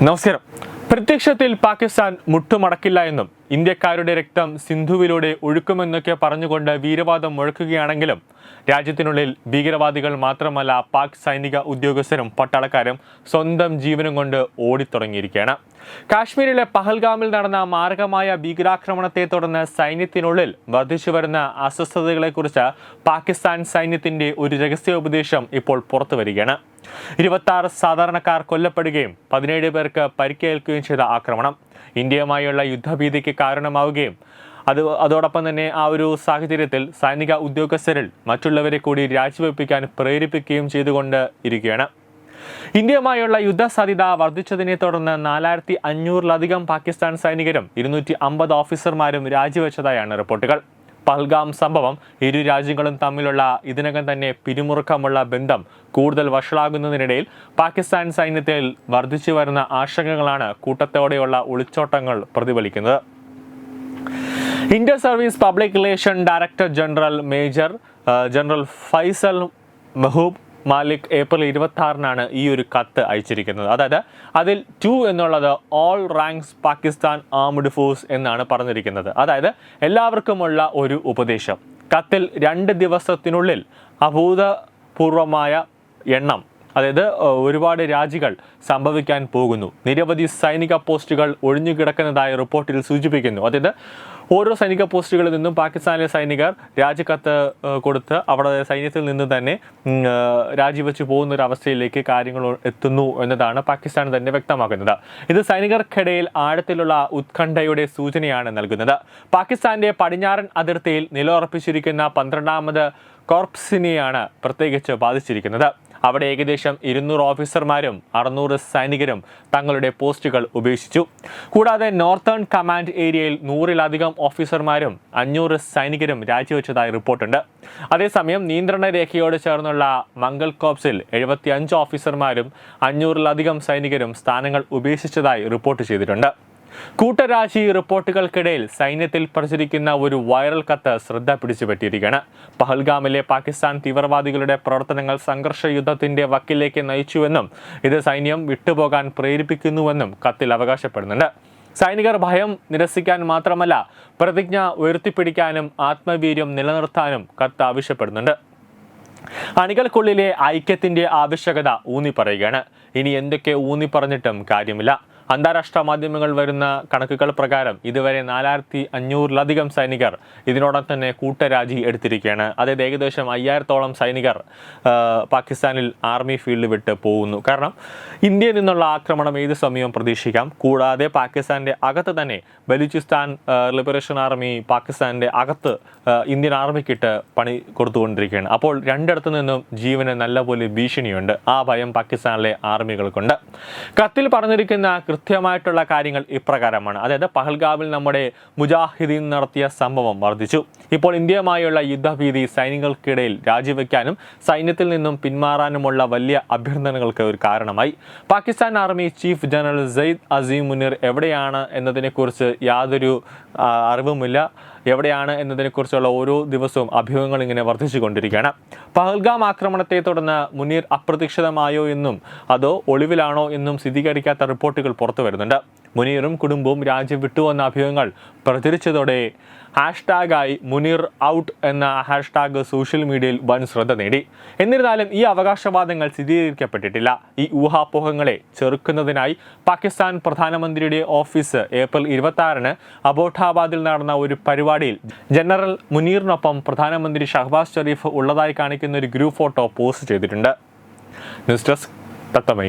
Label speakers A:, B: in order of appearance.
A: നമസ്കാരം. പ്രത്യക്ഷത്തിൽ പാകിസ്ഥാൻ മുട്ടുമടക്കില്ല എന്നും ഇന്ത്യക്കാരുടെ രക്തം സിന്ധുവിലൂടെ ഒഴുക്കുമെന്നൊക്കെ പറഞ്ഞുകൊണ്ട് വീരവാദം മുഴക്കുകയാണെങ്കിലും രാജ്യത്തിനുള്ളിൽ ഭീകരവാദികൾ മാത്രമല്ല പാക് സൈനിക ഉദ്യോഗസ്ഥരും പട്ടാളക്കാരും സ്വന്തം ജീവനും കൊണ്ട് ഓടിത്തുടങ്ങിയിരിക്കുകയാണ്. കാശ്മീരിലെ പഹൽഗാമിൽ നടന്ന മാരകമായ ഭീകരാക്രമണത്തെ തുടർന്ന് സൈന്യത്തിനുള്ളിൽ വർദ്ധിച്ചു വരുന്ന അസ്വസ്ഥതകളെക്കുറിച്ച് പാകിസ്ഥാൻ സൈന്യത്തിന്റെ ഒരു രഹസ്യോപദേശം ഇപ്പോൾ പുറത്തു വരികയാണ് ഇരുപത്തി സാധാരണക്കാർ കൊല്ലപ്പെടുകയും പതിനേഴ് പേർക്ക് പരിക്കേൽക്കുകയും ചെയ്ത ആക്രമണം ഇന്ത്യയുമായുള്ള യുദ്ധഭീതിക്ക് കാരണമാവുകയും അത് അതോടൊപ്പം തന്നെ ആ ഒരു സാഹചര്യത്തിൽ സൈനിക ഉദ്യോഗസ്ഥരിൽ മറ്റുള്ളവരെ കൂടി രാജിവെപ്പിക്കാൻ പ്രേരിപ്പിക്കുകയും ചെയ്തുകൊണ്ട് ഇരിക്കുകയാണ് ഇന്ത്യയുമായുള്ള യുദ്ധസാധ്യത വർദ്ധിച്ചതിനെ തുടർന്ന് നാലായിരത്തി അഞ്ഞൂറിലധികം പാകിസ്ഥാൻ സൈനികരും ഇരുന്നൂറ്റി അമ്പത് ഓഫീസർമാരും രാജിവെച്ചതായാണ് റിപ്പോർട്ടുകൾ. പൽഗാം സംഭവം ഇരു രാജ്യങ്ങളും തമ്മിലുള്ള ഇതിനകം തന്നെ പിരിമുറുക്കമുള്ള ബന്ധം കൂടുതൽ വഷളാകുന്നതിനിടയിൽ പാകിസ്ഥാൻ സൈന്യത്തിൽ വർദ്ധിച്ചു വരുന്ന ആശങ്കകളാണ് കൂട്ടത്തോടെയുള്ള ഒളിച്ചോട്ടങ്ങൾ പ്രതിഫലിക്കുന്നത്. India service public relation director general major general Faisal Mehboob Malik April ഇരുപത്തി ആറിനാണ് ഈ ഒരു കത്ത് അയച്ചിരിക്കുന്നത്. അതായത് അതിൽ ടു എന്നുള്ളത് all ranks Pakistan armed force എന്നാണ് പറഞ്ഞിരിക്കുന്നത്. അതായത് എല്ലാവർക്കുമുള്ള ഒരു ഉപദേശം. കത്തിൽ രണ്ട് ദിവസത്തിനുള്ളിൽ അഭൂതപൂർവമായ എണ്ണം അതായത് ഒരുപാട് രാജികൾ സംഭവിക്കാൻ പോകുന്നു. നിരവധി സൈനിക പോസ്റ്റുകൾ ഒഴിഞ്ഞുകിടക്കുന്നതായി റിപ്പോർട്ടിൽ സൂചിപ്പിക്കുന്നു. അതായത് ഓരോ സൈനിക പോസ്റ്റുകളിൽ നിന്നും പാകിസ്ഥാനിലെ സൈനികർ രാജിക്കത്ത് കൊടുത്ത് അവിടെ സൈന്യത്തിൽ നിന്ന് തന്നെ രാജിവെച്ച് പോകുന്ന ഒരു അവസ്ഥയിലേക്ക് കാര്യങ്ങൾ എത്തുന്നു എന്നതാണ് പാകിസ്ഥാൻ തന്നെ വ്യക്തമാക്കുന്നത്. ഇത് സൈനികർക്കിടയിൽ ആഴത്തിലുള്ള ഉത്കണ്ഠയുടെ സൂചനയാണ് നൽകുന്നത്. പാകിസ്ഥാന്റെ പടിഞ്ഞാറൻ അതിർത്തിയിൽ നിലയുറപ്പിച്ചിരിക്കുന്ന പന്ത്രണ്ടാമത് കോർപ്സിനെയാണ് പ്രത്യേകിച്ച് ബാധിച്ചിരിക്കുന്നത്. അവിടെ ഏകദേശം ഇരുന്നൂറ് ഓഫീസർമാരും അറുന്നൂറ് സൈനികരും തങ്ങളുടെ പോസ്റ്റുകൾ ഉപേക്ഷിച്ചു. കൂടാതെ നോർത്തേൺ കമാൻഡ് ഏരിയയിൽ നൂറിലധികം ഓഫീസർമാരും അഞ്ഞൂറ് സൈനികരും രാജിവെച്ചതായി റിപ്പോർട്ടുണ്ട്. അതേസമയം നിയന്ത്രണ രേഖയോട് ചേർന്നുള്ള മംഗൾ കോപ്സിൽ എഴുപത്തി അഞ്ച് ഓഫീസർമാരും അഞ്ഞൂറിലധികം സൈനികരും സ്ഥാനങ്ങൾ ഉപേക്ഷിച്ചതായി റിപ്പോർട്ട് ചെയ്തിട്ടുണ്ട്. കൂട്ടരാജി റിപ്പോർട്ടുകൾക്കിടയിൽ സൈന്യത്തിൽ പ്രചരിക്കുന്ന ഒരു വൈറൽ കത്ത് ശ്രദ്ധ പിടിച്ചുപറ്റിയിരിക്കുകയാണ്. പഹൽഗാമിലെ പാകിസ്ഥാൻ തീവ്രവാദികളുടെ പ്രവർത്തനങ്ങൾ സംഘർഷ യുദ്ധത്തിന്റെ വക്കിലേക്ക് നയിച്ചുവെന്നും ഇത് സൈന്യം വിട്ടുപോകാൻ പ്രേരിപ്പിക്കുന്നുവെന്നും കത്തിൽ അവകാശപ്പെടുന്നുണ്ട്. സൈനികർ ഭയം നിരസിക്കാൻ മാത്രമല്ല പ്രതിജ്ഞ ഉയർത്തിപ്പിടിക്കാനും ആത്മവീര്യം നിലനിർത്താനും കത്ത് ആവശ്യപ്പെടുന്നുണ്ട്. അണികൾക്കുള്ളിലെ ഐക്യത്തിന്റെ ആവശ്യകത ഊന്നി പറയുകയാണ് ഇനി എന്തൊക്കെ ഊന്നി പറഞ്ഞിട്ടും കാര്യമില്ല. അന്താരാഷ്ട്ര മാധ്യമങ്ങൾ വരുന്ന കണക്കുകൾ പ്രകാരം ഇതുവരെ നാലായിരത്തി അഞ്ഞൂറിലധികം സൈനികർ ഇതിനോടൊപ്പം തന്നെ കൂട്ടരാജി എടുത്തിരിക്കുകയാണ്. അതായത് ഏകദേശം അയ്യായിരത്തോളം സൈനികർ പാകിസ്ഥാനിൽ ആർമി ഫീൽഡ് വിട്ട് പോകുന്നു. കാരണം ഇന്ത്യയിൽ നിന്നുള്ള ആക്രമണം ഏത് സമയവും പ്രതീക്ഷിക്കാം. കൂടാതെ പാകിസ്ഥാന്റെ അകത്ത് തന്നെ ബലൂചിസ്ഥാൻ ലിബറേഷൻ ആർമി പാകിസ്ഥാന്റെ അകത്ത് ഇന്ത്യൻ ആർമിക്കിട്ട് പണി കൊടുത്തുകൊണ്ടിരിക്കുകയാണ്. അപ്പോൾ രണ്ടിടത്തു നിന്നും ജീവന് നല്ലപോലെ ഭീഷണിയുണ്ട്. ആ ഭയം പാകിസ്ഥാനിലെ ആർമികൾക്കുണ്ട്. കത്തിൽ പറഞ്ഞിരിക്കുന്ന കൃത്യമായിട്ടുള്ള കാര്യങ്ങൾ ഇപ്രകാരമാണ്. അതായത് പഹൽഗാമിൽ നമ്മുടെ മുജാഹിദീൻ നടത്തിയ സംഭവം വർദ്ധിച്ചു. ഇപ്പോൾ ഇന്ത്യയുമായുള്ള യുദ്ധഭീതി സൈനികൾക്കിടയിൽ രാജിവെക്കാനും സൈന്യത്തിൽ നിന്നും പിന്മാറാനുമുള്ള വലിയ അഭ്യർത്ഥനകൾക്ക് ഒരു കാരണമായി. Pakistan army chief general Syed Asim Munir എവിടെയാണ് എന്നതിനെക്കുറിച്ച് യാതൊരു അറിവുമില്ല. എവിടെയാണ് എന്നതിനെക്കുറിച്ചുള്ള ഓരോ ദിവസവും അഭ്യൂഹങ്ങൾ ഇങ്ങനെ വർദ്ധിച്ചുകൊണ്ടിരിക്കുകയാണ്. പഹൽഗാം ആക്രമണത്തെ തുടർന്ന് മുനീർ അപ്രതീക്ഷിതമായോ എന്നും അതോ ഒളിവിലാണോ എന്നും സ്ഥിരീകരിക്കാത്ത റിപ്പോർട്ടുകൾ പുറത്തു വരുന്നുണ്ട്. മുനീറും കുടുംബവും രാജ്യം വിട്ടുവന്ന അഭ്യൂഹങ്ങൾ പ്രചരിച്ചതോടെ ഹാഷ്ടാഗായി മുനീർ ഔട്ട് എന്ന ഹാഷ്ടാഗ് സോഷ്യൽ മീഡിയയിൽ വൻ ശ്രദ്ധ നേടി. എന്നിരുന്നാലും ഈ അവകാശവാദങ്ങൾ സ്ഥിരീകരിക്കപ്പെട്ടിട്ടില്ല. ഈ ഊഹാപോഹങ്ങളെ ചെറുക്കുന്നതിനായി പാകിസ്ഥാൻ പ്രധാനമന്ത്രിയുടെ ഓഫീസ് ഏപ്രിൽ ഇരുപത്തി ആറിന് അബോട്ടാബാദിൽ നടന്ന ഒരു പരിപാടിയിൽ ജനറൽ മുനീറിനൊപ്പം പ്രധാനമന്ത്രി ഷഹബാസ് ഷെരീഫ് ഉള്ളതായി കാണിക്കുന്ന ഒരു ഗ്രൂപ്പ് ഫോട്ടോ പോസ്റ്റ് ചെയ്തിട്ടുണ്ട്. News desk തത്തമൈ